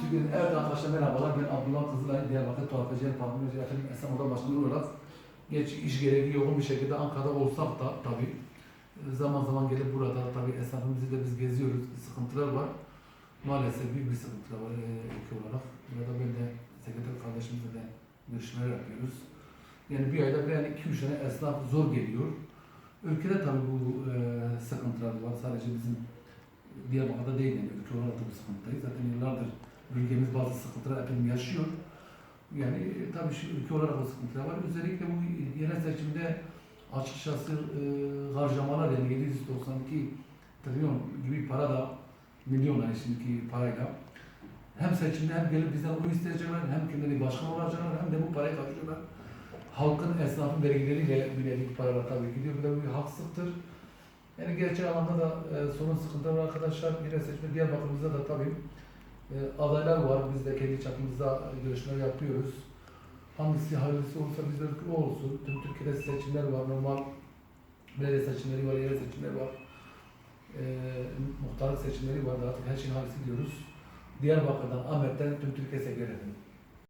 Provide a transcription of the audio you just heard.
Çünkü evet arkadaşlar merhabalar. Ben Abdullah Kızılay Diyarbakır Tuhafeciler Parfümeci efendim Esen Oda Başkanı olarak. Geç iş gereği yoğun bir şekilde Ankara'da olsak da tabi zaman zaman gelip burada tabi esnafımızı da biz geziyoruz. Sıkıntılar var. Maalesef büyük bir sıkıntılar var e, ülke olarak. Ya da ben de sekreter kardeşimizle de görüşmeler yapıyoruz. Yani bir ayda bir yani iki üç tane esnaf zor geliyor ülkede tabi bu e, sıkıntılar var sadece bizim Diyarbakır'da değil yani ülke olarak da bu sıkıntıyız zaten yıllardır ülkemiz bazı sıkıntılar efendim yaşıyor. Yani e, tabii şu ülke olarak o sıkıntılar var. Özellikle bu yerel seçimde açıkçası e, harcamalar yani 792 trilyon gibi para da milyon yani şimdiki parayla hem seçimde hem gelip bizden oy isteyecekler hem kendileri başkan olacaklar hem de bu parayı karşılıyorlar. Halkın, esnafın vergileriyle biledik paralar tabii gidiyor. Bu da bir haksızlıktır. Yani gerçek anlamda da e, sorun sıkıntı var arkadaşlar. Yerel seçimde Diyarbakır'ımızda da tabii e, adaylar var. Biz de kendi çapımızda görüşmeler yapıyoruz. Hangisi hayırlısı olursa bizde o olsun. Tüm Türkiye'de seçimler var. Normal belediye seçimleri var, yerel seçimler var. E, muhtarlık seçimleri var. Artık her şeyin hayırlısı diyoruz. Diyarbakır'dan, Ahmet'ten tüm Türkiye sevgiler efendim.